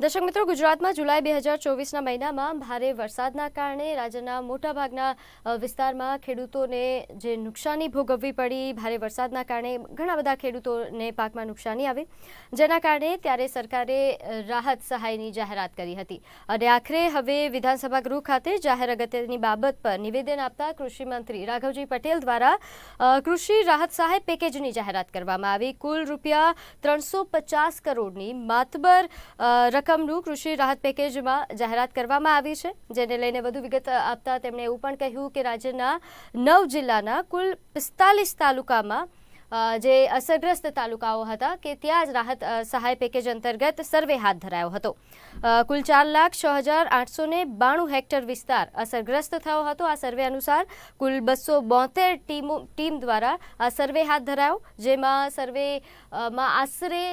દર્શક મિત્રો, ગુજરાતમાં જુલાઈ બે હજાર ચોવીસના મહિનામાં ભારે વરસાદના કારણે રાજ્યના મોટાભાગના વિસ્તારમાં ખેડૂતોને જે નુકસાની ભોગવવી પડી, ભારે વરસાદના કારણે ઘણા બધા ખેડૂતોને પાકમાં નુકસાની આવી. જેના કારણે ત્યારે સરકારે રાહત સહાયની જાહેરાત કરી હતી. અને આખરે હવે વિધાનસભા ગૃહ ખાતે જાહેર અગત્યની બાબત પર નિવેદન આપતા કૃષિમંત્રી રાઘવજી પટેલ દ્વારા કૃષિ રાહત સહાય પેકેજની જાહેરાત કરવામાં આવી. કુલ રૂપિયા ત્રણસો પચાસ કરોડની માતબર રકમનું કૃષિ રાહત પેકેજમાં જાહેરાત કરવામાં આવી છે, જેને લઈને વધુ વિગત આપતા તેમણે એવું પણ કહ્યું કે રાજ્યના નવ જિલ્લાના કુલ પિસ્તાલીસ તાલુકામાં જે અસરગ્રસ્ત તાલુકાઓ હતા કે ત્યાં જ રાહત સહાય પેકેજ અંતર્ગત સર્વે હાથ ધરાયો હતો. કુલ ચાર લાખ છ હજાર આઠસો ને બાણું હેક્ટર વિસ્તાર અસરગ્રસ્ત થયો હતો. આ સર્વે અનુસાર કુલ બસો બોતેર ટીમો, ટીમ દ્વારા આ સર્વે હાથ ધરાયો, જેમાં સર્વે માં આશરે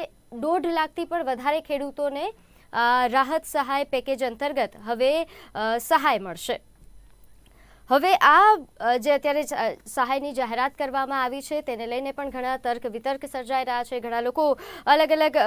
દોઢ લાખથી પણ વધારે ખેડૂતોને રાહત સહાય પેકેજ અંતર્ગત હવે સહાય મળશે. હવે આ જે અત્યારે સહાયની જાહેરાત કરવામાં આવી છે, તેને લઈને પણ ઘણા તર્ક વિતર્ક સર્જાઈ રહ્યા છે. ઘણા લોકો અલગ અલગ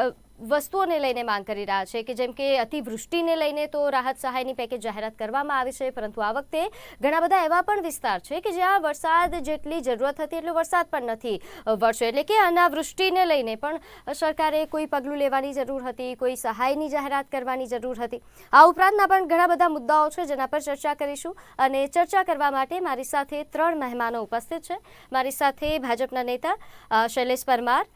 વસ્તુઓને લઈને માંગ કરી રહ્યા છે કે જેમ કે અતિવૃષ્ટિને લઈને તો રાહત સહાયની પેકેજ જાહેરાત કરવામાં આવી છે, પરંતુ આ વખતે ઘણા બધા એવા પણ વિસ્તાર છે કે જ્યાં વરસાદ જેટલી જરૂરત હતી એટલો વરસાદ પણ નથી વર્ષો એટલે કે અનાવૃષ્ટિને લઈને પણ સરકારે કોઈ પગલું લેવાની જરૂર હતી, કોઈ સહાયની જાહેરાત કરવાની જરૂર હતી. આ ઉપરાંતના પણ ઘણા બધા મુદ્દાઓ છે જેના પર ચર્ચા કરીશું અને ચર્ચા કરવા માટે મારી સાથે ત્રણ મહેમાનો ઉપસ્થિત છે. મારી સાથે ભાજપના નેતા શૈલેષ પરમાર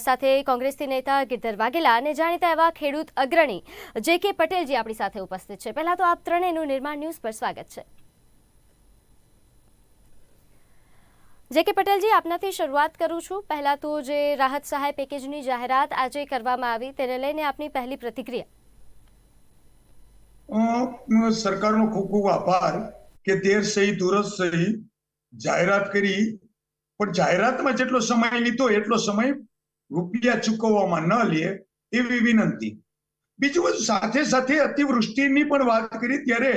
સાથે કોંગ્રેસથી નેતા ગિરધર વાઘેલા અને જાણીતા એવા ખેડૂત અગ્રણી જે કે પટેલજી આપણી સાથે ઉપસ્થિત છે. પહેલા તો આપ ત્રણેયનું નિર્માણ ન્યૂઝ પર સ્વાગત છે. જે કે પટેલજી, આપનાથી શરૂઆત કરું છું. પહેલા તો જે રાહત સહાય પેકેજની જાહેરાત આજે કરવામાં આવી, તેને લઈને આપની પહેલી પ્રતિક્રિયા. સરકારનો ખૂબ ખૂબ આભાર કે દેર સહી દુરસ્ત સહી જાહેરાત કરી. પણ જાહેરાતમાં જેટલો સમય લીધો, એટલો સમય રૂપિયા ચૂકવવામાં ન લે. એવી વિનંતી. બીજું બધું સાથે સાથે અતિવૃષ્ટિની પણ વાત કરી, ત્યારે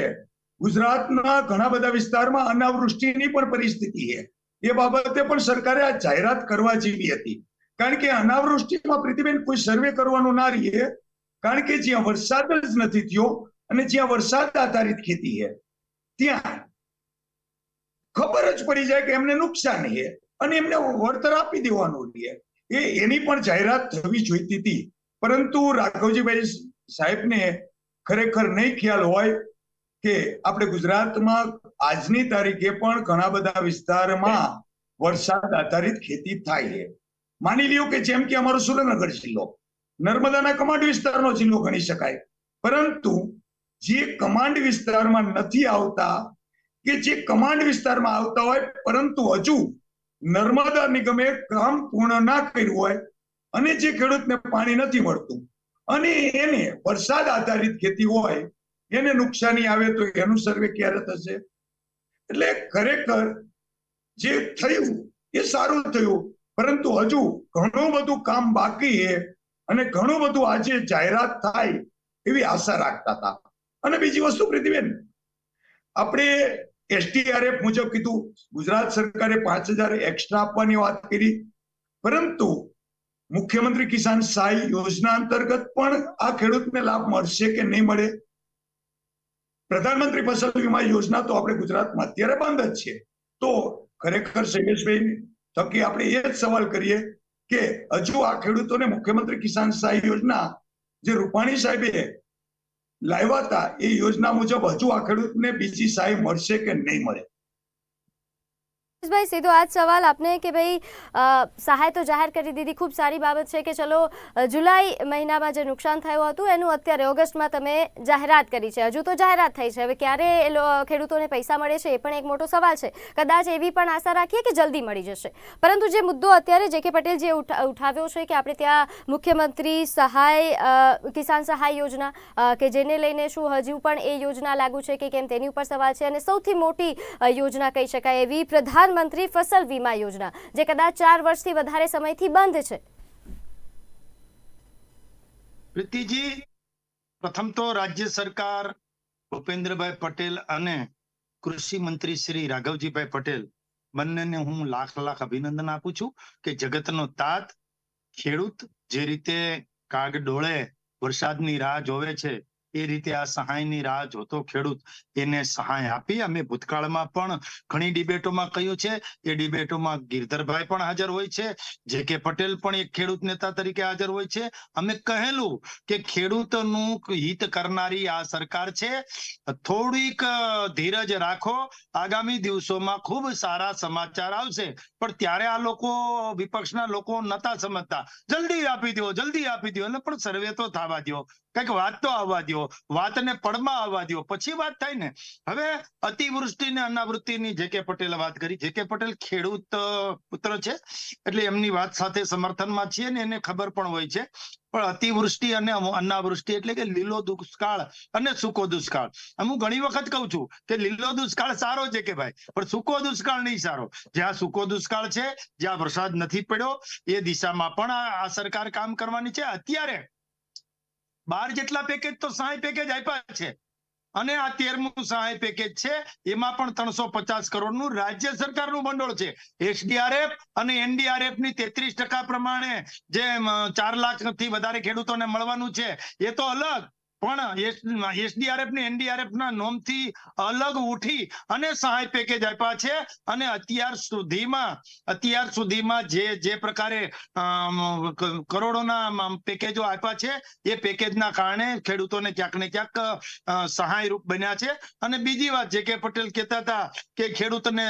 ગુજરાતના ઘણા બધા વિસ્તારમાં અનાવૃષ્ટિની પણ પરિસ્થિતિ છે. એ બાબતે પણ સરકારે આ જાહેરાત કરવા જેવી હતી. કારણ કે અનાવૃષ્ટિમાં પ્રીતિબેન કોઈ સર્વે કરવાનું ના રહીએ, કારણ કે જ્યાં વરસાદ જ નથી થયો અને જ્યાં વરસાદ આધારિત ખેતી છે, ત્યાં ખબર જ પડી જાય કે એમને નુકસાન છે અને એમને વળતર આપી દેવાનું છે. એ એની પણ જાહેરાત થવી જોઈતી હતી. પરંતુ રાઘવજીભાઈ સાહેબને ખરેખર નહીં ખ્યાલ હોય કે આપણે ગુજરાતમાં આજની તારીખે પણ ઘણા બધા વિસ્તારમાં વરસાદ આધારિત ખેતી થાય છે. માની લ્યો કે જેમ કે અમારો સુરેન્દ્રનગર જિલ્લો, નર્મદાના કમાન્ડ વિસ્તારનો જિલ્લો ગણી શકાય. પરંતુ જે કમાન્ડ વિસ્તારમાં નથી આવતા, કે જે કમાન્ડ વિસ્તારમાં આવતા હોય, પરંતુ હજુ નર્મદા નિગમે કામ પૂર્ણ ના કર્યું હોય અને જે ખેડૂતને પાણી નથી મળતું અને એને વરસાદ આધારિત ખેતી હોય, એને નુકસાની આવે તો એનું સર્વે ક્યારે થશે? એટલે ખરેખર જે થયું એ સારું થયું, પરંતુ હજુ ઘણું બધું કામ બાકી છે અને ઘણું બધું આજે જાહેરાત થાય એવી આશા રાખતા હતા. અને બીજી વસ્તુ પ્રીતિબેન, આપણે એસટીઆરએફ મુજબ કીધું, ગુજરાત સરકારે પાંચ હજાર એક્સ્ટ્રા આપવાની વાત કરી, પરંતુ મુખ્યમંત્રી કિસાન સહાય યોજના અંતર્ગત પણ આ ખેડૂતને લાભ મળશે કે નહીં મળે? પ્રધાનમંત્રી ફસલ વીમા યોજના તો આપણે ગુજરાતમાં અત્યારે બંધ જ છે. તો ખરેખર શૈલેષભાઈ, થકી આપણે એ જ સવાલ કરીએ કે હજુ આ ખેડૂતોને મુખ્યમંત્રી કિસાન સહાય યોજના જે રૂપાણી સાહેબે લાવ્યા હતા, એ યોજના મુજબ હજુ આ ખેડૂતને બીજી સહાય મળશે કે નહીં મળે? ભાઈ, સીધો આ સવાલ આપને કે ભાઈ સહાય તો જાહેર કરી દીધી. ખૂબ સારી બાબત છે કે ચલો જુલાઈ મહિનામાં જે નુકસાન થયું હતું, એનું અત્યારે ઓગસ્ટમાં તમે જાહેરાત કરી છે. હજુ તો જાહેરાત થઈ છે. હવે ક્યારે એ ખેડૂતોને પૈસા મળે છે, એ પણ એક મોટો સવાલ છે. કદાચ એવી પણ આશા રાખીએ કે જલ્દી મળી જશે. પરંતુ જે મુદ્દો અત્યારે જે કે પટેલ ઉઠા- ઉઠાવ્યો છે કે આપણે ત્યાં મુખ્યમંત્રી સહાય કિસાન સહાય યોજના કે જેને લઈને શું હજુ પણ એ યોજના લાગુ છે કે કેમ તેની ઉપર સવાલ છે. અને સૌથી મોટી યોજના કહી શકાય એવી પ્રધાનમંત્રી ફસલ વીમા યોજના, જે કદાચ ચાર વર્ષથી વધારે સમયથી બંધ છે. પ્રીતિજી, પ્રથમ તો રાજ્ય સરકાર ભૂપેન્દ્રભાઈ પટેલ અને કૃષિ મંત્રી શ્રી રાઘવજીભાઈ પટેલ, બંનેને હું લાખ લાખ અભિનંદન આપું છું કે જગતનો તાત, ખેડૂત, જે રીતે કાગ ડોળે વરસાદની રાહ જોવે છે એ રીતે આ સહાયની રાહ જોતો ખેડૂત એને સહાય આપી. અમે ભૂતકાળમાં પણ ઘણી ડિબેટોમાં કહ્યું છે, એ ડિબેટોમાં ગિરધરભાઈ પણ હાજર હોય છે, જે કે પટેલ પણ એક ખેડૂત નેતા તરીકે હાજર હોય છે. અમે કહેલું કે ખેડૂતનું હિત કરનારી આ સરકાર છે. થોડીક ધીરજ રાખો. આગામી દિવસોમાં ખૂબ સારા સમાચાર આવશે. પણ ત્યારે આ લોકો, વિપક્ષના લોકો નતા સમજતા. જલ્દી આપી દો જલ્દી આપી દો એટલે પણ સર્વે તો થવા દો કંઈક વાત તો આવવા દો વાતને પડમાં આવવા દો. પછી વાત થાય ને. હવે અતિવૃષ્ટિ ને જે કે પટેલે વાત કરી. જે કે પટેલ ખેડૂત પુત્ર છે. એટલે એમની વાત સાથે સમર્થનમાં છીએ ને એને ખબર પણ હોય છે. પણ અતિવૃષ્ટિ અને અનાવૃષ્ટિ એટલે કે લીલો દુષ્કાળ અને સૂકો દુષ્કાળ. હું ઘણી વખત કહું છું કે લીલો દુષ્કાળ સારો છે કે ભાઈ? પણ સૂકો દુષ્કાળ નહીં સારો. જ્યાં સૂકો દુષ્કાળ છે, જ્યાં વરસાદ નથી પડ્યો, એ દિશામાં પણ આ સરકાર કામ કરવાની છે. અત્યારે બાર જેટલા પેકેજ તો સહાય પેકેજ આપ્યા છે. અને આ તેરમું સહાય પેકેજ છે, એમાં પણ ત્રણસો પચાસ કરોડનું રાજ્ય સરકારનું ભંડોળ છે. એસડીઆરએફ અને એનડીઆરએફની તેત્રીસ ટકા પ્રમાણે જે ચાર લાખથી વધારે ખેડૂતોને મળવાનું છે. એ તો અલગ. પણ એસડીઆરએફ ને નોમથી અલગ ઉઠી અને સહાય પેકેજ આપ્યા છે. અને અત્યાર સુધીમાં અત્યાર સુધીમાં જે જે પ્રકારે કરોડોના પેકેજો આપ્યા છે, એ પેકેજના કારણે ખેડૂતોને ક્યાંક ને ક્યાંક સહાયરૂપ બન્યા છે. અને બીજી વાત જે કે પટેલ કહેતા હતા કે ખેડૂતને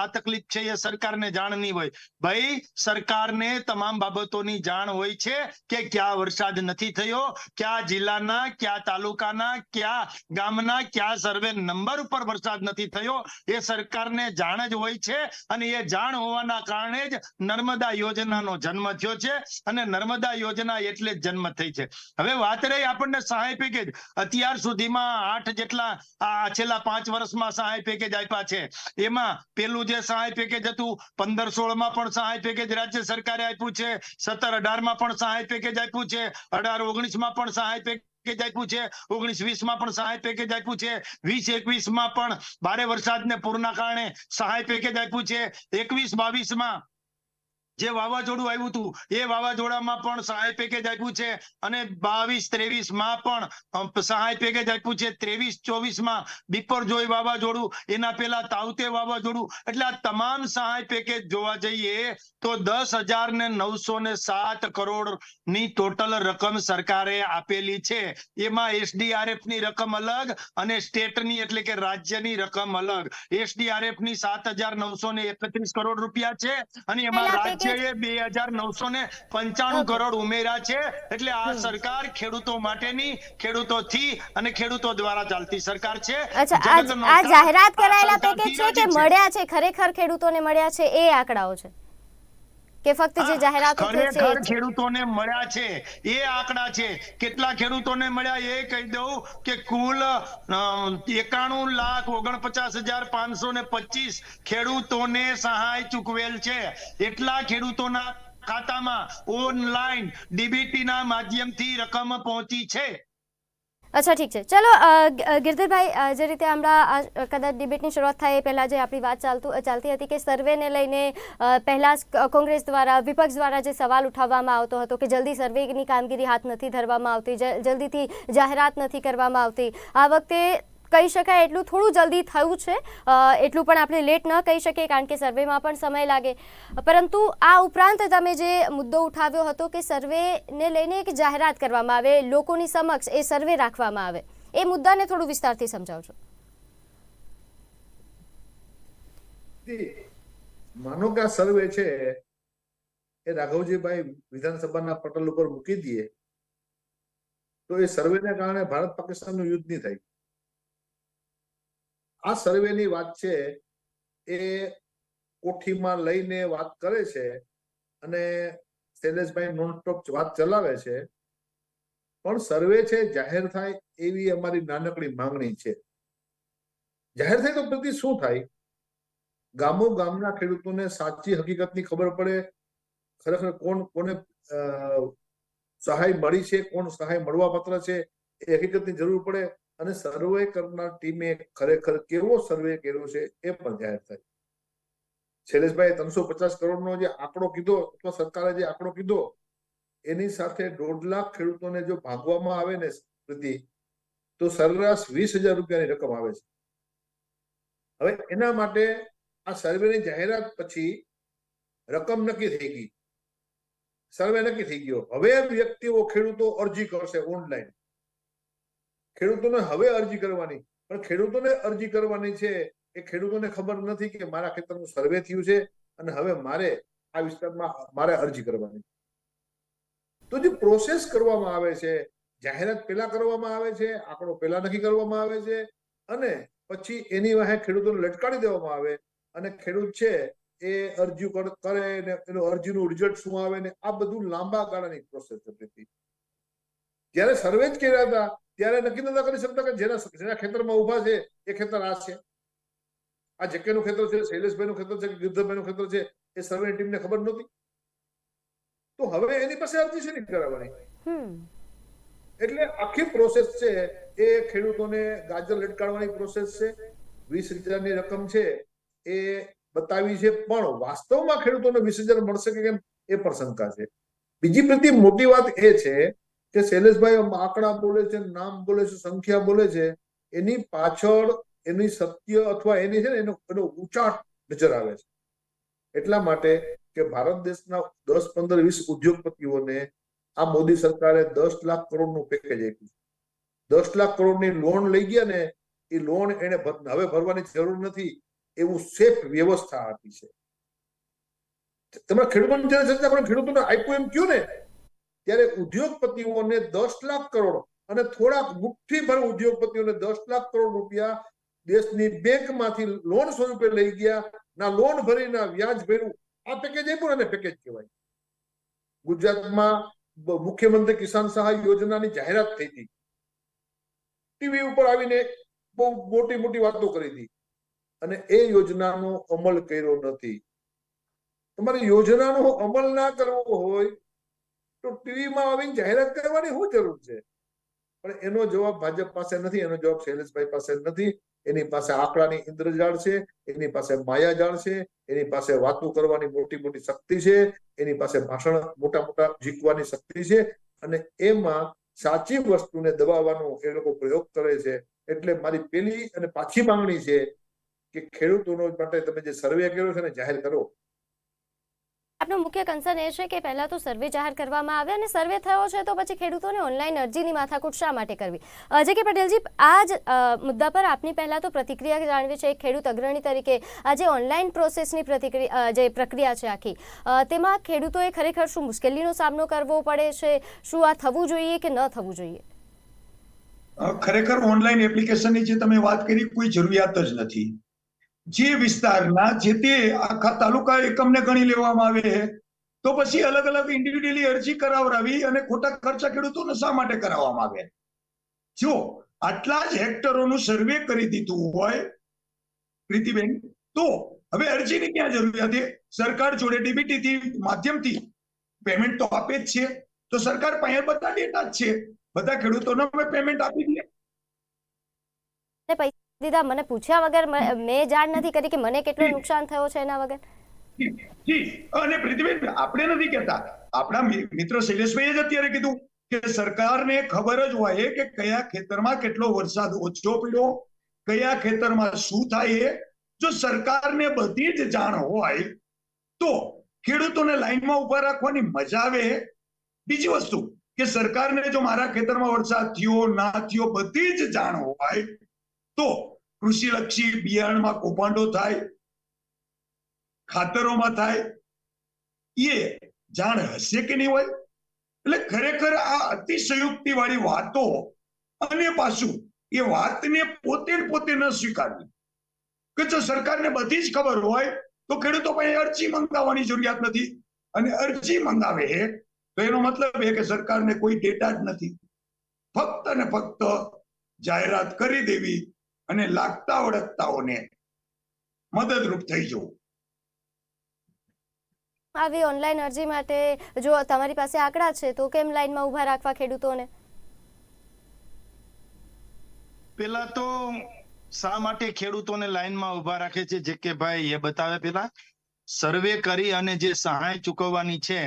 આ તકલીફ છે એ સરકારને જાણ નહીં હોય. ભાઈ, સરકારને તમામ બાબતોની જાણ હોય છે કે ક્યાં વરસાદ નથી થયો, કયા જિલ્લાના કયા તાલુકાના, કયા ગામના, કયા સર્વે નંબર ઉપર વરસાદ નથી થયો, એ સરકારને જાણ જ હોય છે અને એ જાણ હોવાના કારણે જ નર્મદા યોજનાનો જન્મ થયો છે અને નર્મદા યોજના એટલે જ જન્મ થઈ છે. હવે વાત રહી આપણને સહાય પેકેજ અત્યાર સુધીમાં આઠ જેટલા, આ છેલ્લા પાંચ વર્ષમાં સહાય પેકેજ આપ્યા છે. એમાં પેલું જે સહાય પેકેજ હતું, પંદર સોળમાં પણ સહાય પેકેજ રાજ્ય સરકારે આપ્યું છે. સત્તર અઢારમાં પણ સહાય પેકેજ આપ્યું છે. અઢાર ઓગણીસમાં પણ સહાય પેકેજ આપ્યું છે. ઓગણીસ વીસમાં પણ સહાય પેકેજ આપ્યું છે. વીસ એકવીસમાં પણ ભારે વરસાદને પૂરના કારણે સહાય પેકેજ આપ્યું છે. એકવીસ બાવીસમાં જે વાવાઝોડું આવ્યું હતું એ વાવાઝોડામાં પણ સહાય પેકેજ આપ્યું છે અને બાવીસ ત્રેવીસમાં પણ સહાય પેકેજ આપ્યું છે. ત્રેવીસ ચોવીસમાં બિપરજોય વાવાઝોડું એના પેલા તાવતે વાવાઝોડું. એટલે આ તમામ સહાય પેકેજ જોવા જઈએ તો દસ હજાર ને નવસો ને સાત કરોડની ટોટલ રકમ સરકારે આપેલી છે. એમાં એસડીઆરએફની રકમ અલગ અને સ્ટેટની એટલે કે રાજ્યની રકમ અલગ. એસડીઆરએફની સાત હજાર નવસો ને એકત્રીસ કરોડ રૂપિયા છે અને એમાં પહેલા રાજ્યએ બે હજાર નવસો ને પંચાણું કરોડ ઉમેર્યા છે. એટલે આ સરકાર ખેડૂતો માટેની ખેડૂતો થી અને ખેડૂતો દ્વારા ચાલતી સરકાર છે. અચ્છા આ જાહેરાત કરાયેલા પેકેજ છે કે મળ્યા છે? ખરેખર ખેડૂતોને મળ્યા છે? એ આંકડાઓ છે. કે ફક્ત જે જાહેરાતો ખરેખર ખેડૂતોને મળ્યા છે એ આંકડા છે. કેટલા ખેડૂતોને મળ્યા? એ કહી દઉં કે કુલ એકાણું લાખ ઓગણપચાસ હજાર પાંચસો ને પચીસ ખેડૂતોને સહાય ચૂકવેલ છે. એટલા ખેડૂતોના ખાતામાં ઓનલાઈન ડીબીટી ના માધ્યમથી રકમ પહોંચી છે. અચ્છા, ઠીક છે. ચલો ગિરધરભાઈ જે રીતે હમણાં કદાચ ડિબેટની શરૂઆત થાય એ પહેલાં જે આપણી વાત ચાલતું ચાલતી હતી કે સર્વેને લઈને પહેલાં કોંગ્રેસ દ્વારા, વિપક્ષ દ્વારા જે સવાલ ઉઠાવવામાં આવતો હતો કે જલ્દી સર્વેની કામગીરી હાથ નથી ધરવામાં આવતી જલ્દીથી જાહેરાત નથી કરવામાં આવતી, આ વખતે કહી શકાય એટલું થોડું જલ્દી થયું છે. એટલું પણ આપણે લેટ ન કહી શકીએ કારણ કે સર્વેમાં પણ સમય લાગે. પરંતુ આ ઉપરાંત તમે જે મુદ્દો ઉઠાવ્યો હતો કે સર્વેને લઈને એક જાહેરાત કરવામાં આવે, લોકોની સમક્ષ એ સર્વે રાખવામાં આવે. એ મુદ્દાને થોડું વિસ્તારથી સમજાવજો. માનો કે આ સર્વે છે એ રાઘવજીભાઈ વિધાનસભાના પટલ ઉપર મૂકી દઈએ, તો એ સર્વેને કારણે ભારત પાકિસ્તાનનું યુદ્ધ નહીં થાય. આ સર્વેની વાત છે, એ કોઠીમાં લઈને વાત કરે છે અને શૈલેષભાઈ નોનસ્ટોપ વાત ચલાવે છે. પણ સર્વે છે, જાહેર થાય એવી અમારી નાનકડી માંગણી છે. જાહેર થાય તો પ્રતિ શું થાય? ગામો ગામના ખેડૂતોને સાચી હકીકતની ખબર પડે. ખરેખર કોણ, કોને સહાય મળી છે, કોણ સહાય મળવા પાત્ર છે એ હકીકતની જરૂર પડે. અને સર્વે કરનાર ટીમે ખરેખર કેવો સર્વે કર્યો છે એ પણ જાહેર થાય. શૈલેષભાઈ, ત્રણસો પચાસ કરોડનો જે આંકડો કીધો અથવા સરકારે જે આંકડો કીધો, એની સાથે દોઢ લાખ ખેડૂતોને જો ભાગવામાં આવે ને પ્રતિ, તો સરેરાશ વીસ હજાર રૂપિયાની રકમ આવે છે. હવે એના માટે આ સર્વેની જાહેરાત પછી રકમ નક્કી થઈ ગઈ. સર્વે નક્કી થઈ ગયો. હવે વ્યક્તિઓ ખેડૂતો અરજી કરશે ઓનલાઈન. ખેડૂતોને હવે અરજી કરવાની. પણ ખેડૂતોને અરજી કરવાની છે એ ખેડૂતોને ખબર નથી કે મારા ખેતરનું સર્વે થયું છે અને હવે મારે આ વિસ્તારમાં મારે અરજી કરવાની. તો જે પ્રોસેસ કરવામાં આવે છે, જાહેરાત પેલા કરવામાં આવે છે, આંકડો પેલા નક્કી કરવામાં આવે છે અને પછી એની વાહે ખેડૂતોને લટકાડી દેવામાં આવે અને ખેડૂત છે એ અરજી કરે ને એનો અરજીનું રિઝલ્ટ શું આવે ને આ બધું લાંબા ગાળાની પ્રોસેસ હતી. જયારે સર્વે જ કર્યા હતા ત્યારે નક્કી નતા કરી શકતા કે જેના જેના ખેતરમાં ઊભા છે એ ખેતર આ છે. આ જકેનું ખેતર છે શૈલેષભાઈનું ખેતર છે કે ગિરધરભાઈનું ખેતર છે એ સર્વે ટીમને ખબર નહોતી? તો હવે એની પાસે અરજી છે નહીં કરાવવાની એટલે આખી પ્રોસેસ છે એ ખેડૂતોને ગાજર લટકાડવાની પ્રોસેસ છે વીસ હજારની રકમ છે એ બતાવી છે પણ વાસ્તવમાં ખેડૂતોને વીસ હજાર મળશે કે કેમ? એ પણ શંકા છે. બીજી પ્રતિ મોટી વાત એ છે કે શૈલેષભાઈ આંકડા બોલે છે, નામ બોલે છે, સંખ્યા બોલે છે, એની પાછળ એની સત્ય અથવા એની છે ને એનો એનો ઉચાટ નજર આવે છે. એટલા માટે કે ભારત દેશના દસ પંદર વીસ ઉદ્યોગપતિઓને આ મોદી સરકારે દસ લાખ કરોડનું પેકેજ આપ્યું દસ લાખ કરોડની લોન લઈ ગયા ને, એ લોન એને હવે ભરવાની જરૂર નથી એવું સેફ વ્યવસ્થા આપી છે. તમે ખેડૂતોની ચર્ચા કરો ખેડૂતોને આપ્યું એમ કયો ને? ત્યારે ઉદ્યોગપતિઓને દસ લાખ કરોડ અને થોડાક મુઠ્ઠીભર ઉદ્યોગપતિઓને દસ લાખ કરોડ રૂપિયા દેશની બેંકમાંથી લોન સ્વરૂપે લઈ ગયા. ના લોન ભરીને વ્યાજ ભર્યું. આ પેકેજ આપ્યું અને પેકેજ કહેવાય. ગુજરાતમાં મુખ્યમંત્રી કિસાન સહાય યોજનાની જાહેરાત થઈ હતી. ટીવી ઉપર આવીને બહુ મોટી મોટી વાતો કરી હતી. અને એ યોજનાનો અમલ કર્યો નથી. તમારે યોજનાનો અમલ ના કરવો હોય તો ટીવીમાં આવીને જાહેરાત કરવાની શું જરૂર છે? પણ એનો જવાબ ભાજપ પાસે નથી, એનો જવાબ શૈલેષભાઈ પાસે નથી. એની પાસે આંકડાની ઇન્દ્રજાળ છે, એની પાસે માયાજાળ છે, એની પાસે વાતો કરવાની મોટી મોટી શક્તિ છે, એની પાસે ભાષણ મોટા મોટા જીકવાની શક્તિ છે અને એમાં સાચી વસ્તુને દબાવવાનો એ લોકો પ્રયોગ કરે છે. એટલે મારી પેલી અને પાછી માંગણી છે કે ખેડૂતોનો માટે તમે જે સર્વે કર્યો છે ને, જાહેર કરો. આપનો મુખ્ય કન્સર્ન એ છે કે પહેલા તો સર્વે જાહેર કરવામાં આવે અને સર્વે થયો છે તો પછી ખેડૂતોને ઓનલાઈન અરજીની માથાકૂટ શા માટે કરવી? અજય કે પટેલજી આ જ મુદ્દા પર આપની પહેલા તો પ્રતિક્રિયા જાણવી છે ખેડૂત અગ્રણી તરીકે. આ જે ઓનલાઈન પ્રોસેસની પ્રતિક્રિયા જે પ્રક્રિયા છે આખી તેમાં ખેડૂતોએ ખરેખર શું મુશ્કેલીનો સામનો કરવો પડે છે? શું આ થવું જોઈએ કે ન થવું જોઈએ? ખરેખર ઓનલાઈન એપ્લિકેશનની જે તમે વાત કરી કોઈ જરૂરિયાત જ નથી. જે વિસ્તારના જે તે આખા તાલુકા એકમને ગણી લેવામાં આવે તો પછી અલગ અલગ ઇન્ડિવિડ્યુઅલી અરજી કરાવરાવી અને ખોટા ખર્ચા ખેડૂતોને શા માટે કરાવવામાં આવે? જો આટલા જ હેક્ટરોનું સર્વે કરી દીધું હોય, પ્રીતિબેન, તો હવે અરજીની ક્યાં જરૂરિયાત છે? સરકાર જોડે ડીબીટીથી માધ્યમથી પેમેન્ટ તો આપે જ છે. તો સરકાર પાસે બધા ડેટા જ છે. બધા ખેડૂતોને અમે પેમેન્ટ આપી દઈએ. દીધા? મને પૂછ્યા વગર મ- જાણ નથી કરી કે મને કેટલું નુકસાન થયો છે એના વગર. જી અને પ્રીતિબેન, આપણે નથી કહેતા. આપણા મિત્ર શૈલેષભાઈએ જ અત્યારે કીધું કે સરકારને ખબર જ હોય કે કયા ખેતરમાં કેટલો વરસાદ ઓછો પડ્યો, કયા ખેતરમાં શું થાય. જો સરકારને બધી જ જાણ હોય, તો ખેડૂતોને લાઈનમાં ઊભા રાખવાની મજા આવે. બીજી વસ્તુ, કે સરકારને જો મારા ખેતરમાં વરસાદ થયો, ના થયો, બધી જ જાણ હોય તો કૃષિલક્ષી બિયારણમાં કૌભાંડો થાય, ખાતરોમાં થાય, એ જાણ હશે કે નહીં હોય? એટલે ખરેખર આ અતિશયુક્તિ વાળી વાતો અને પાછું એ વાતને પોતે પોતે ન સ્વીકારવી. કે જો સરકારને બધી જ ખબર હોય, તો ખેડૂતો પાસે અરજી મંગાવવાની જરૂરિયાત નથી. અને અરજી મંગાવે તો એનો મતલબ એ કે સરકારને કોઈ ડેટા જ નથી. ફક્ત ને ફક્ત જાહેરાત કરી દેવી અને લાગતા ઓળખતાઓને મદદરૂપ થઈ જવું. આવી ઓનલાઈન અરજી માટે જો તમારી પાસે આંકડા છે તો કેમ લાઈનમાં ઊભા રાખવા ખેડૂતોને? પેલા તો શા માટે ખેડૂતોને લાઈનમાં ઊભા રાખે છે? જે કે ભાઈ એ બતાવે પેલા સર્વે કરી અને જે સહાય ચૂકવવાની છે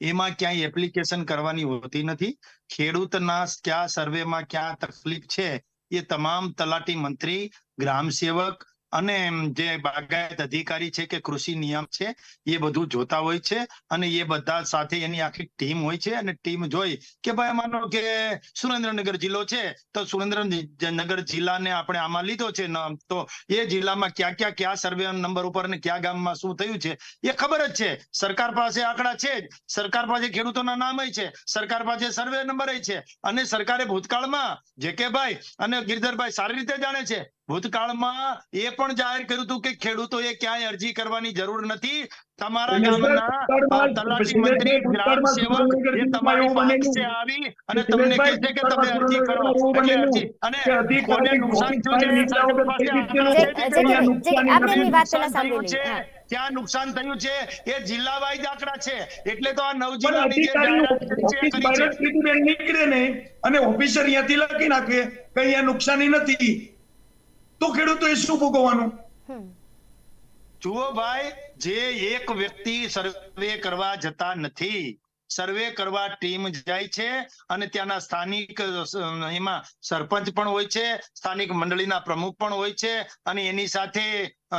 એમાં ક્યાંય એપ્લિકેશન કરવાની હોતી નથી. ખેડૂતના કયા સર્વેમાં ક્યાં તકલીફ છે એ તમામ તલાટી મંત્રી ગ્રામ સેવક અને જે બાગાયત અધિકારી છે કે કૃષિ નિયમ છે, એ બધું જોતા હોય છે અને એ બધા સાથે એની આખી ટીમ હોય છે અને ટીમ જોઈ કે ભાઈ માનો કે સુરેન્દ્રનગર જિલ્લો છે, તો સુરેન્દ્રનગર જિલ્લાને આપણે આમાં લીધો છે તો એ જિલ્લામાં ક્યાં ક્યાં ક્યાં સર્વે નંબર ઉપર અને કયા ગામમાં શું થયું છે, એ ખબર જ છે. સરકાર પાસે આંકડા છે જ. સરકાર પાસે ખેડૂતોના નામ છે. સરકાર પાસે સર્વે નંબર છે. અને સરકારે ભૂતકાળમાં જે કે ભાઈ અને ગિરધરભાઈ સારી રીતે જાણે છે. ભૂતકાળમાં એ પણ જાહેર કર્યું હતું કે ખેડૂતોએ ક્યાંય અરજી કરવાની જરૂર નથી. તમારા ગામના તલાટી મંત્રી ગ્રામ સેવક એ તમારી પાસે આવી અને તમને કહે છે કે તમે અરજી કરો. એટલે અરજી અને કોને નુકસાન થયું છે એમની વાત પહેલા સાંભળી. હા. ક્યાં નુકસાન થયું છે. એ જિલ્લા વાઇઝ આંકડા છે. એટલે તો આ નવ પણ જિલ્લાની જે અધિકારી જાહેરાત કરી છે એ ઓફિસ કરી બહાર છે જ કીધું બેન નીકળે નહીં અને ઓફિસર અહીંયાથી લખી નાખે કે અહીંયા નુકસાની નથી. તો ખેડૂતોએ શું ભોગવવાનું? જુઓ ભાઈ જે એક વ્યક્તિ સર્વે કરવા જતા નથી સર્વે કરવા ટીમ જાય છે અને ત્યાંના સ્થાનિક એમાં સરપંચ પણ હોય છે સ્થાનિક મંડળીના પ્રમુખ પણ હોય છે અને એની સાથે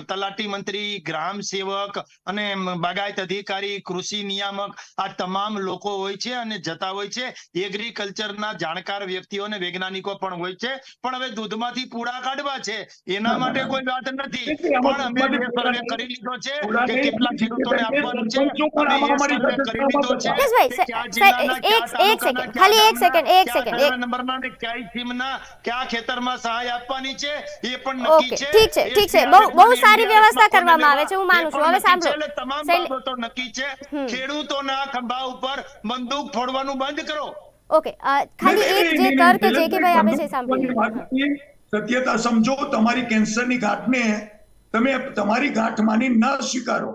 તલાટી મંત્રી ગ્રામ સેવક અને બાગાયત અધિકારી કૃષિ નિયામક આ તમામ લોકો હોય છે અને જતા હોય છે. એગ્રીકલ્ચરના જાણકાર વ્યક્તિઓ અને વૈજ્ઞાનિકો પણ હોય છે. પણ હવે દૂધમાંથી પૂડા કાઢવા છે. એના માટે કોઈ વાત નથી. પણ અમે સર્વે કરી લીધો છે કે કેટલા ખેડૂતોને આપવાનું છે. અમે કરી લીધો છે એક- સેકન્ડ, ખાલી એક સેકન્ડ, એક સેકન્ડ, એક- નંબરના ને કયા ટીમના કયા ખેતરમાં સહાય આપવાની છે એ પણ નક્કી છે. ઠીક છે ઠીક છે. બહુ બહુ સારી વ્યવસ્થા કરવામાં આવે છે હું માનું છું. હવે સાંભળો. તમામ બાબતો નક્કી છે. ખેડૂતોના ખંભા ઉપર બંદૂક ફોડવાનું બંધ કરો. ઓકે ખાલી એક જે તર્ક જે કે ભાઈ આપે છે સાંભળી સત્યતા સમજો તમારી કેન્સરની ગાંઠને તમે તમારી ગાંઠ માની ન સ્વીકારો.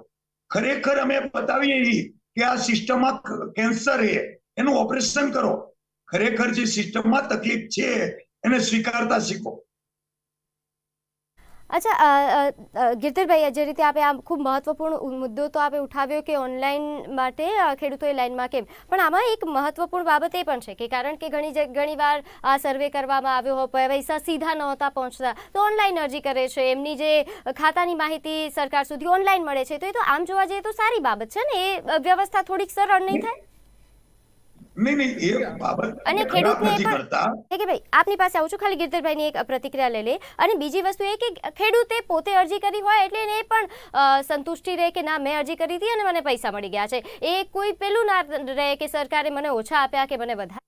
ખરેખર અમે બતાવીએ કે આ સિસ્ટમમાં કેન્સર છે. એનું ઓપરેશન કરો. ખરેખર જે સિસ્ટમમાં તકલીફ છે એને સ્વીકારતા શીખો. અચ્છા ગિરધરભાઈ જે રીતે આપણે આ ખૂબ મહત્વપૂર્ણ મુદ્દો તો આપણે ઉઠાવ્યો કે ઓનલાઈન માટે ખેડૂતોએ લાઈનમાં કેમ? પણ આમાં એક મહત્વપૂર્ણ બાબત એ પણ છે કે કારણ કે ઘણી ઘણી ઘણીવાર આ સર્વે કરવામાં આવ્યો હોય પૈસા સીધા નહોતા પહોંચતા. તો ઓનલાઈન અરજી કરે છે એમની જે ખાતાની માહિતી સરકાર સુધી ઓનલાઈન મળે છે તો એ તો આમ જોવા જઈએ તો સારી બાબત છે ને? એ વ્યવસ્થા થોડીક સરળ નહીં થાય? નહીં નહીં એ બાબત અને ખેડૂતને નથી કરતા. કે ભાઈ આપની પાસે આવું છું ખાલી ગિરધરભાઈની એક પ્રતિક્રિયા લઈ લે. અને બીજી વસ્તુ એ કે ખેડૂતે પોતે અરજી કરી હોય એટલે એને પણ સંતુષ્ટિ રહે કે ના મેં અરજી કરી હતી અને મને પૈસા મળી ગયા છે. એ કોઈ પેલું ના રહે કે સરકારે મને ઓછા આપ્યા કે મને વધારે.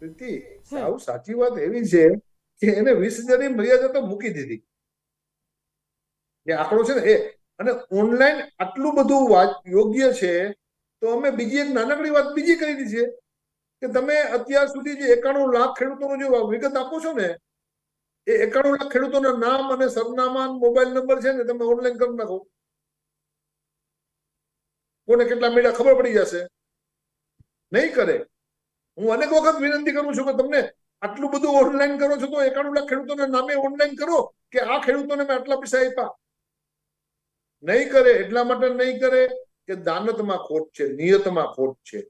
પ્રીતિ સાવ સાચી વાત એવી છે કે એને વીસ હજારની મર્યાદા તો મૂકી દીધી. જે આંકડો છે ને એ. અને ઓનલાઈન આટલું બધું યોગ્ય છે તો અમે બીજી એક નાનકડી વાત બીજી કરી દી છે કે તમે અત્યાર સુધી જે એકાણું લાખ ખેડૂતોનું જે વિગત આપો છો ને, એ એકાણું લાખ ખેડૂતોના નામ અને સરનામા મોબાઈલ નંબર છે ને તમે ઓનલાઈન કરી નાખો. કોને કેટલા મળ્યા ખબર પડી જશે. નહીં કરે. હું અનેક વખત વિનંતી કરું છું કે તમને આટલું બધું ઓનલાઈન કરો છો તો એકાણું લાખ ખેડૂતોના નામે ઓનલાઈન કરો કે આ ખેડૂતોને મેં આટલા પૈસા આપ્યા. નહીં કરે, એટલા માટે નહીં કરે. કે દાનતમાં ખોટ છે, નિયતમાં ખોટ છે.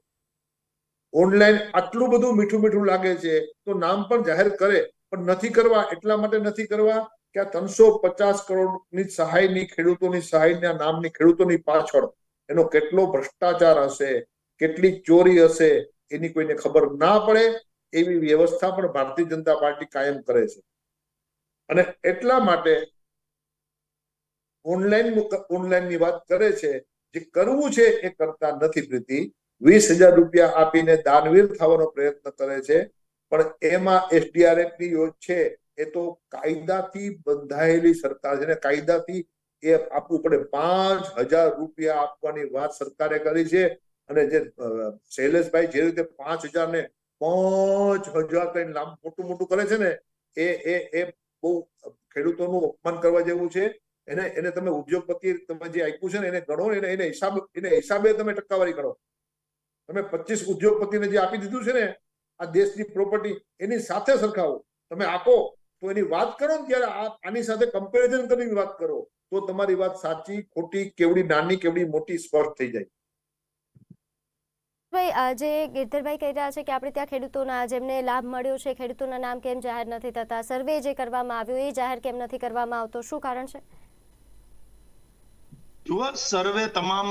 ઓનલાઈન આટલું બધું મીઠું મીઠું લાગે છે, તો નામ પણ જાહેર કરે, પણ નથી કરવા, એટલા માટે નથી કરવા કે આ ત્રણસો પચાસ કરોડની સહાયની, ખેડૂતોની સહાયના નામની ખેડૂતોની પાછળ એનો કેટલો ભ્રષ્ટાચાર હશે, કેટલી ચોરી હશે, એની કોઈને ખબર ના પડે, એવી વ્યવસ્થા પણ ભારતીય જનતા પાર્ટી કાયમ કરે છે. અને એટલા માટે ઓનલાઈન ઓનલાઈનની વાત કરે છે જે કરવું છે એ કરતા નથી પ્રીતિ. વીસ હજાર રૂપિયા આપીને દાનવીર થવાનો પ્રયત્ન કરે છે, પણ એમાં એસડીઆરએફની યોજ છે, એ તો કાયદાથી બંધાયેલી સરકાર છે કાયદાથી એ આપવું પડે. પાંચ હજાર રૂપિયા આપવાની વાત સરકારે કરી છે અને જે શૈલેષભાઈ જે રીતે પાંચ હજાર ને પાંચ હજાર કઈ મોટું મોટું કરે છે ને એ એ બહુ ખેડૂતોનું અપમાન કરવા જેવું છે. એને એને તમે ઉદ્યોગપતિ તમે જે આપ્યું છે ને, એને ગણો એને એને હિસાબ, એને હિસાબે તમે ટકાવારી કરો. તમે પચીસ ઉદ્યોગપતિને જે આપી દીધું છે ને, આ દેશની પ્રોપર્ટી એની સાથે સરખાવો. તમે આપો, તો એની વાત કરો ને ત્યારે આની સાથે કમ્પેરિઝન કરીને વાત કરો. તો તમારી વાત સાચી, ખોટી, કેવડી નાની, કેવડી મોટી સ્પષ્ટ થઈ જાય. ભાઈ આજે ગિરધરભાઈ કહી રહ્યા છે કે આપણે ત્યાં ખેડૂતોના, જેમને લાભ મળ્યો છે, ખેડૂતોના નામ કેમ જાહેર નથી થતા? સર્વે જે કરવામાં આવ્યો, એ જાહેર કેમ નથી કરવામાં આવતો? શું કારણ છે? જુઓ સર્વે તમામ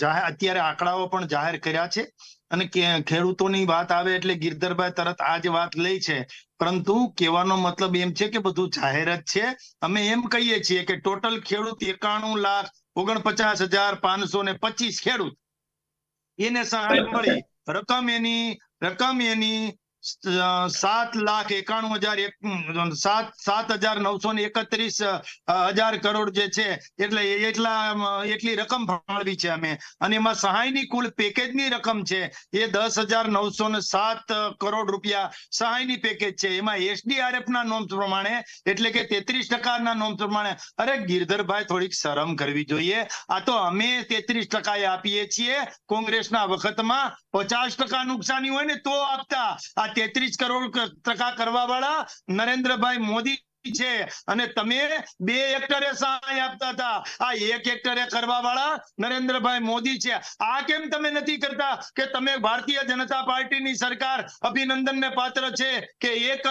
જાહેર અત્યારે આંકડાઓ પણ જાહેર કર્યા છે અને ખેડૂતોની વાત આવે એટલે ગિરધરભાઈ તરત આ જ વાત લઈ છે. પરંતુ કહેવાનો મતલબ એમ છે કે બધું જાહેર જ છે. અમે એમ કહીએ છીએ કે ટોટલ ખેડૂત એકાણું લાખ ઓગણપચાસ હજાર પાંચસો ને પચીસ ખેડૂત. એને સહાય મળી. રકમ એની રકમ એની સાત લાખ એકાણું હજાર એક સાત સાત હજાર નવસો ને એકત્રીસ હજાર કરોડ જે છે, એટલે એટલા એટલી રકમ ફાળવી છે અમે. અને એમાં સહાયની કુલ પેકેજની રકમ છે, એ દસ હજાર નવસો ને સાત કરોડ રૂપિયા સહાયની પેકેજ છે. એમાં એસડીઆરએફ ના નોમ પ્રમાણે, એટલે કે તેત્રીસ ટકાના નોમ પ્રમાણે, અરે ગિરધરભાઈ થોડીક શરમ કરવી જોઈએ. આ તો અમે તેત્રીસ ટકા આપીએ છીએ. કોંગ્રેસના વખતમાં પચાસ ટકા નુકસાની હોય ને તો આપતા. આ તેત્રીસ કરોડ ટકા કરવા વાળા નરેન્દ્રભાઈ મોદી છે. અને તમે બે હેક્ટરે સહાય આપતા હતા. આ એક હેક્ટરે કરવા વાળા નરેન્દ્રભાઈ મોદી છે. આ કેમ તમે નથી કરતા કે તમે ભારતીય જનતા પાર્ટીની સરકાર અભિનંદનને પાત્ર છે કે એક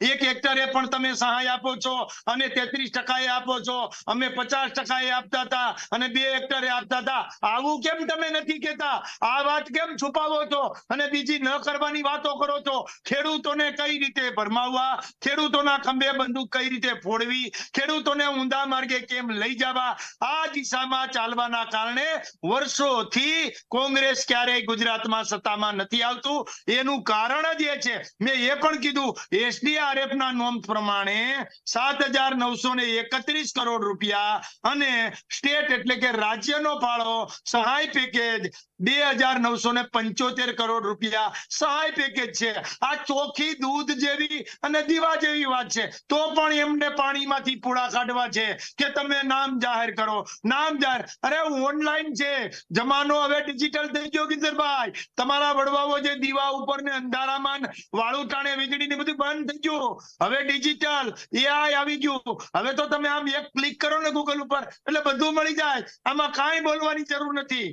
એક હેક્ટરે પણ તમે સહાય આપો છો અને તેત્રીસ ટકાએ આપો છો? અમે પચાસ ટકાએ આપતા હતા અને બે હેક્ટરે આપતા હતા. આવું કેમ તમે નથી કહેતા? આ વાત કેમ છુપાવો છો? અને બીજી ન કરવાની વાતો કરો છો? ખેડૂતોને કઈ રીતે ભરમાવવા? ખેડૂતોના ખંભે બંદૂક કઈ રીતે ફોડવી? ખેડૂતોને ઊંધા માર્ગે કેમ લઈ જવા? આ દિશામાં ચાલવાના કારણે વર્ષોથી કોંગ્રેસ ક્યારેય ગુજરાતમાં સત્તામાં નથી આવતું. એનું કારણ જ એ છે. મેં એ પણ કીધું એસડીઆરએફ ના નોંધ પ્રમાણે સાત હજાર નવસો ને એકત્રીસ કરોડ રૂપિયા અને સ્ટેટ એટલે કે રાજ્યનો ફાળો સહાય પેકેજ બે હજાર નવસો ને પંચોતેર કરોડ રૂપિયા સહાય પેકેજ છે. આ ચોખ્ખી દૂધ જેવી અને દીવા જેવી વાત છે. તો પણ એમને પાણીમાંથી પૂળા કાઢવા છે કે તમે નામ જાહેર કરો, નામ જાહેર. અરે ઓનલાઈન છે. જમાનો હવે ડિજિટલ થઈ ગયો ગીધરભાઈ તમારા વડવાઓ જે દીવા ઉપર ને અંધારામાં વાળું ટાણે વીજળી ને બધું બંધ થઈ ગયું. હવે ડિજિટલ એઆઈ આવી ગયું. હવે તો તમે આમ એક ક્લિક કરો ને ગૂગલ ઉપર, એટલે બધું મળી જાય. આમાં કાંઈ બોલવાની જરૂર નથી.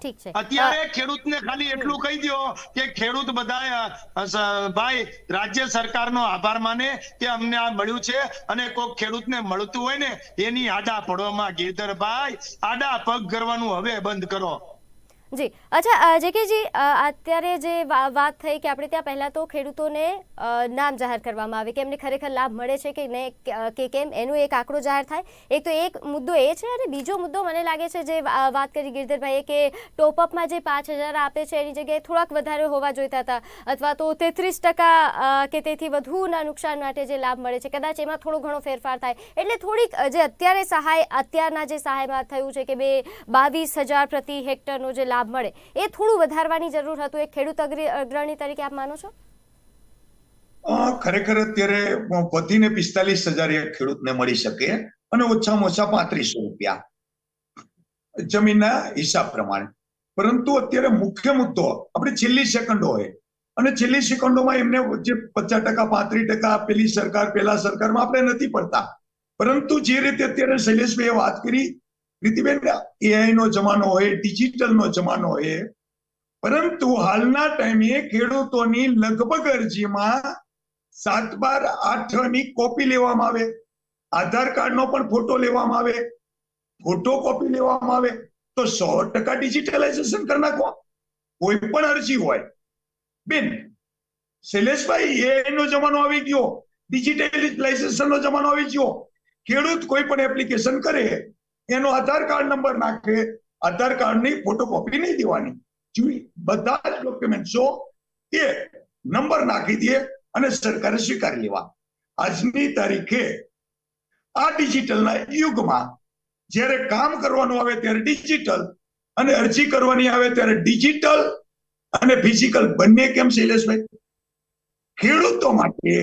ઠીક છે. અત્યારે ખેડૂતને ખાલી એટલું કહી દો કે ખેડૂત બધા ભાઈ રાજ્ય સરકારનો આભાર માને કે અમને આ મળ્યું છે અને કોઈક ખેડૂતને મળતું હોય ને એની આડા પડવામાં ગીરધરભાઈ આડા પગ કરવાનું હવે બંધ કરો. જી. અચ્છા જે કે જી અત્યારે જે વાત થઈ કે આપણે ત્યાં પહેલાં તો ખેડૂતોને નામ જાહેર કરવામાં આવે કે એમને ખરેખર લાભ મળે છે કે નહીં, કે- કે કેમ, એનો એક આંકડો જાહેર થાય. એક તો એક મુદ્દો એ છે અને બીજો મુદ્દો મને લાગે છે જે વાત કરી ગિરધરભાઈએ કે ટોપઅપમાં જે પાંચ હજાર આપે છે એની જગ્યાએ થોડાક વધારે હોવા જોઈતા હતા. અથવા તો તેત્રીસ ટકા કે તેથી વધુના નુકસાન માટે જે લાભ મળે છે. કદાચ એમાં થોડો ઘણો ફેરફાર થાય. એટલે થોડીક જે અત્યારે સહાય, અત્યારના જે સહાયમાં થયું છે કે બે બાવીસ હજાર પ્રતિ હેક્ટરનો જે લાભ મળે. એ થોડું વધારવાની જરૂર હતું. એક ખેડૂત અગ્રણી તરીકે આપ માનો છો? ખરેખર અત્યારે વધીને પિસ્તાલીસ હજાર એક ખેડૂતને મળી શકે અને ઓછામાં ઓછા પાંત્રીસો રૂપિયા. જમીનના હિસાબ પ્રમાણે. પરંતુ અત્યારે મુખ્ય મુદ્દો, આપણે છેલ્લી સેકન્ડો હોય. અને છેલ્લી સેકન્ડોમાં એમને જે પચાસ ટકા, પાંત્રીસ ટકા પેલી સરકાર, પેલા સરકારમાં આપણે નથી પડતા. પરંતુ જે રીતે અત્યારે શૈલેષભાઈએ વાત કરી પ્રીતિબેન એઆઈ નો જમાનો હોય ડિજિટલ નો જમાનો હોય, પરંતુ હાલના ટાઈમે ખેડૂતોની લગભગ અરજીમાં સાત બાર આઠની કોપી લેવામાં આવે. આધાર કાર્ડ નો પણ ફોટો લેવામાં આવે. ફોટો કોપી લેવામાં આવે. તો સો ટકા ડિજિટલાઇઝેશન કરી નાખો. કોઈ પણ અરજી હોય. બેન, શૈલેષભાઈ એઆઈ નો જમાનો આવી ગયો. ડિજિટલાઇઝેશન નો જમાનો આવી ગયો. ખેડૂત કોઈ પણ એપ્લિકેશન કરે એનો આધાર કાર્ડ નંબર નાખે. આધાર કાર્ડની ફોટોકોપી નહીં દેવાની. જોઈ, બધા જ ડોક્યુમેન્ટ્સો એ નંબર નાખી દે અને સરકારે સ્વીકારી લેવા. આજની તારીખે આ ડિજિટલના યુગમાં જ્યારે કામ કરવાનું આવે ત્યારે ડિજિટલ અને અરજી કરવાની આવે ત્યારે ડિજિટલ અને ફિઝિકલ બંને કેમ શૈલેષભાઈ ખેડૂતો માટે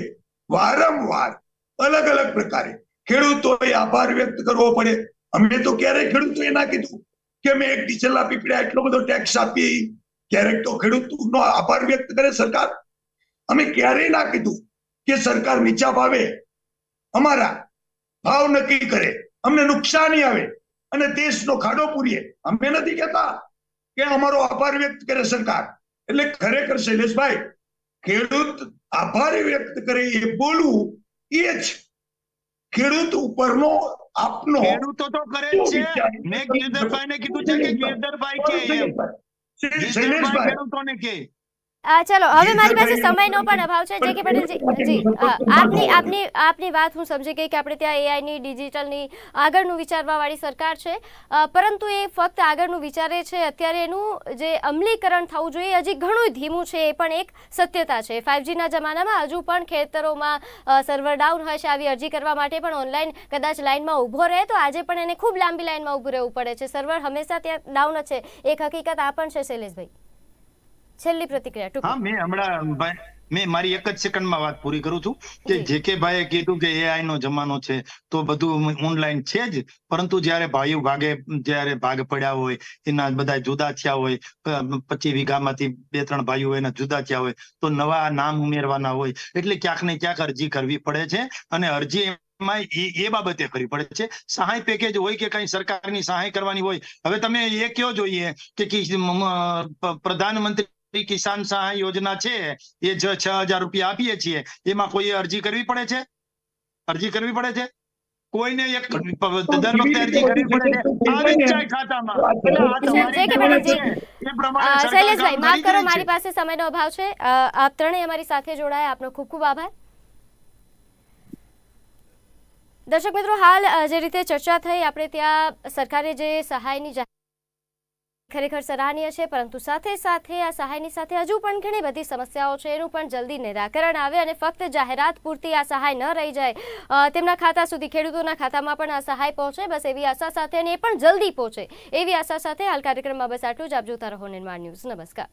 વારંવાર અલગ અલગ પ્રકારે ખેડૂતોએ આભાર વ્યક્ત કરવો પડે. અમે તો ક્યારેય ખેડૂતોએ ના કીધું કે અમે એક ડીઝલના પીપળા એટલો બધો ટેક્સ આપીએ ક્યારેક તો ખેડૂતનો આભાર વ્યક્ત કરે સરકાર. અમે ક્યારેય ના કીધું કે સરકાર નીચા ભાવે. અમારા ભાવ નક્કી કરે. અમને નુકસાની આવે. અને દેશનો ખાડો પૂરીએ. અમે નથી કહેતા કે અમારો આભાર વ્યક્ત કરે સરકાર. એટલે ખરેખર શૈલેષભાઈ, ખેડૂત આભાર વ્યક્ત કરે એ બોલવું એ જ ખેડૂત ઉપરનો આપનો ખેડૂતો તો કરે જ છે. મેં ગિરધરભાઈ ને કીધું છે કે ગિરધરભાઈ કે એમ. શૈલેષભાઈ ખેડૂતોને કે. ચલો હવે મારી પાસે સમયનો પણ અભાવ છે. જે કે પટેલજી જી આપની આપની આપની વાત હું સમજી ગઈ કે આપણે ત્યાં એઆઈની ડિજિટલની આગળનું વિચારવા વાળી સરકાર છે. પરંતુ એ ફક્ત આગળનું વિચારે છે. અત્યારે એનું જે અમલીકરણ થવું જોઈએ હજી ઘણું ધીમું છે એ પણ એક સત્યતા છે. ફાઇવજીના જમાનામાં હજુ પણ ખેતરોમાં સર્વર ડાઉન હોય છે આવી અરજી કરવા માટે પણ ઓનલાઈન કદાચ લાઇનમાં ઊભો રહે તો આજે પણ એને ખૂબ લાંબી લાઇનમાં ઊભું રહેવું પડે છે. સર્વર હંમેશા ત્યાં ડાઉન જ છે. એક હકીકત આ પણ છે શૈલેષભાઈ. છેલ્લી પ્રતિક્રિયા હા મેં હમણાં ભાઈ મેં મારી એક જ સેકન્ડમાં વાત પૂરી કરું છું કે જે. કે ભાઈએ કીધું કે એઆઈ નો જમાનો છે તો બધું ઓનલાઈન છે જ. પરંતુ જ્યારે ભાઈઓ ભાગે જ્યારે ભાગ પડ્યા હોય એના બધા જુદા થયા હોય પચીસ વીઘામાંથી બે ત્રણ ભાઈઓ એના જુદા થયા હોય તો નવા નામ ઉમેરવાના હોય એટલે ક્યાંક ને ક્યાંક અરજી કરવી પડે છે અને અરજી એ બાબતે કરવી પડે છે. સહાય પેકેજ હોય કે કઈ સરકારની સહાય કરવાની હોય હવે તમે એ કયો જોઈએ કે પ્રધાનમંત્રી કિસાન સહાય યોજના છે એ જ છ હજાર રૂપિયા આપીએ છીએ એમાં કોઈ અરજી કરવી પડે છે? અરજી કરવી પડે છે? કોઈને એક દર વખતે અરજી કરવી પડે? છે આવી જાય ખાતામાં. એટલે આ તમારી. એ પ્રમાણે શૈલેષભાઈ માફ કરો મારી પાસે સમયનો અભાવ છે. આપ ત્રણેય અમારી સાથે જોડાયા. આપનો ખૂબ ખૂબ આભાર. દર્શક મિત્રો હાલ જે રીતે ચર્ચા થઈ આપણે ત્યાં સરકારે જે સહાયની જાહેરાત ખરેખર સરાહનીય છે, પરંતુ સાથે સાથે આ સહાયની સાથે હજુ પણ ઘણી બધી સમસ્યાઓ છે. એનું પણ જલ્દી નિરાકરણ આવે અને ફક્ત જાહેરાત પૂરતી આ સહાય ન રહી જાય. તેમના ખાતા સુધી ખેડૂતોના ખાતામાં પણ આ સહાય પહોંચે. બસ એવી આશા સાથે અને એ પણ જલ્દી પહોંચે. એવી આશા સાથે હાલ કાર્યક્રમમાં બસ આટલું જ. આપ જોતા રહો નિર્માણ ન્યૂઝ. નમસ્કાર.